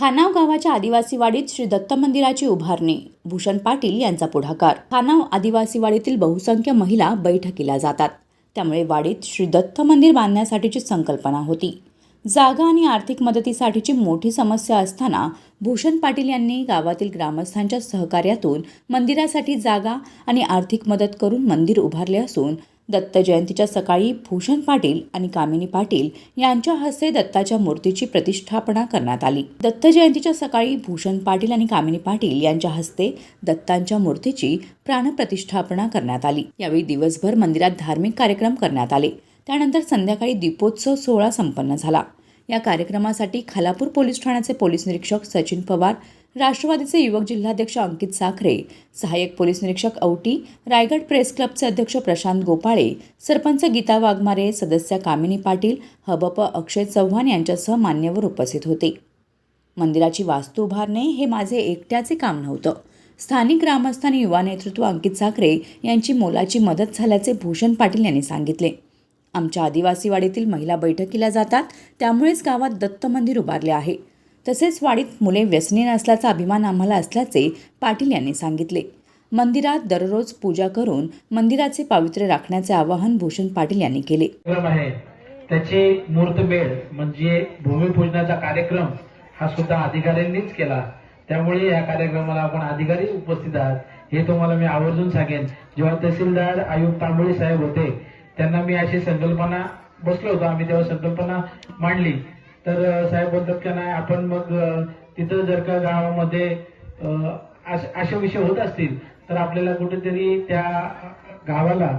खानावच्या आदिवासी वाडीत श्री दत्त मंदिराची उभारणी. भूषण पाटील यांचा पुढाकार. खानाव आदिवासी वाडीतील बहुसंख्य महिला बैठकीला जातात. त्यामुळे वाडीत श्री दत्त मंदिर बांधण्यासाठीची संकल्पना होती. जागा आणि आर्थिक मदतीसाठीची मोठी समस्या असताना भूषण पाटील यांनी गावातील ग्रामस्थांच्या सहकार्यातून मंदिरासाठी जागा आणि आर्थिक मदत करून मंदिर उभारले असून दत्त जयंतीच्या सकाळी भूषण पाटील आणि कामिनी पाटील यांच्या हस्ते दत्ताच्या मूर्तीची प्रतिष्ठापना करण्यात आली. दत्त जयंतीच्या सकाळी भूषण पाटील आणि कामिनी पाटील यांच्या हस्ते दत्तांच्या मूर्तीची प्राणप्रतिष्ठापना करण्यात आली. यावेळी दिवसभर मंदिरात धार्मिक कार्यक्रम करण्यात आले. त्यानंतर संध्याकाळी दीपोत्सव सोहळा संपन्न झाला. या कार्यक्रमासाठी खालापूर पोलीस ठाण्याचे पोलीस निरीक्षक सचिन पवार राष्ट्रवादीचे युवक जिल्हाध्यक्ष अंकित साखरे सहाय्यक पोलीस निरीक्षक औटी रायगड प्रेस क्लबचे अध्यक्ष प्रशांत गोपाळे सरपंच गीता वाघमारे सदस्य कामिनी पाटील हबप अक्षय चव्हाण यांच्यासह मान्यवर उपस्थित होते. मंदिराची वास्तू उभारणे हे माझे एकट्याचे काम नव्हतं. स्थानिक ग्रामस्थ आणि युवा नेतृत्व अंकित साखरे यांची मोलाची मदत झाल्याचे भूषण पाटील यांनी सांगितले. आमच्या आदिवासीवाडीतील महिला बैठकीला जातात त्यामुळेच गावात दत्त मंदिर उभारले आहे. तसेच वाडीत मुले व्यसनी नसल्याचा अभिमान आम्हाला असल्याचे पाटील यांनी सांगितले. मंदिरात दररोज पूजा करून मंदिराचे पावित्र्य राखण्याचे आवाहन भूषण पाटील यांनी केले. आहे. त्याची मुहूर्तमेढ म्हणजे भूमिपूजनाचा कार्यक्रम हा सुद्धा अधिकाऱ्यांनीच केला. त्यामुळे या कार्यक्रमाला आपण अधिकारी उपस्थित आहात हे तुम्हाला मी आवर्जून सांगेन. जेव्हा तहसीलदार आयुक्त तांबोळी साहेब होते त्यांना मी अशी संकल्पना बसलो होतो आम्ही तेव्हा संकल्पना मांडली. तर साहेब बोलतात का नाही आपण मग तिथं जर का गावामध्ये असे विषय होत असतील तर आपल्याला कुठेतरी त्या गावाला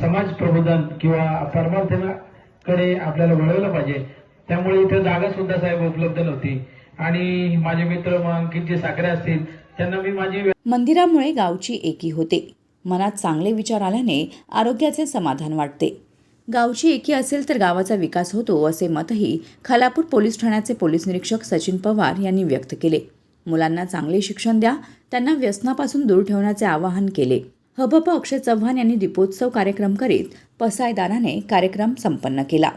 समाज प्रबोधन किंवा परमार्थनाकडे आपल्याला वळवलं पाहिजे. त्यामुळे इथं जागा सुद्धा साहेब उपलब्ध नव्हती. आणि माझे मित्र मग अंकित साखरे असतील त्यांना मी माझी मंदिरामुळे गावची एकी होते. मनात चांगले विचार आल्याने आरोग्याचे समाधान वाटते. गावची एकी असेल तर गावाचा विकास होतो असे मतही खालापूर पोलीस ठाण्याचे पोलीस निरीक्षक सचिन पवार यांनी व्यक्त केले. मुलांना चांगले शिक्षण द्या त्यांना व्यसनापासून दूर ठेवण्याचे आवाहन केले. हबप अक्षय चव्हाण यांनी दीपोत्सव कार्यक्रम करीत पसायदानाने कार्यक्रम संपन्न केला.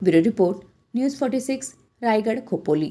Bureau report news forty six Raigad Khopoli.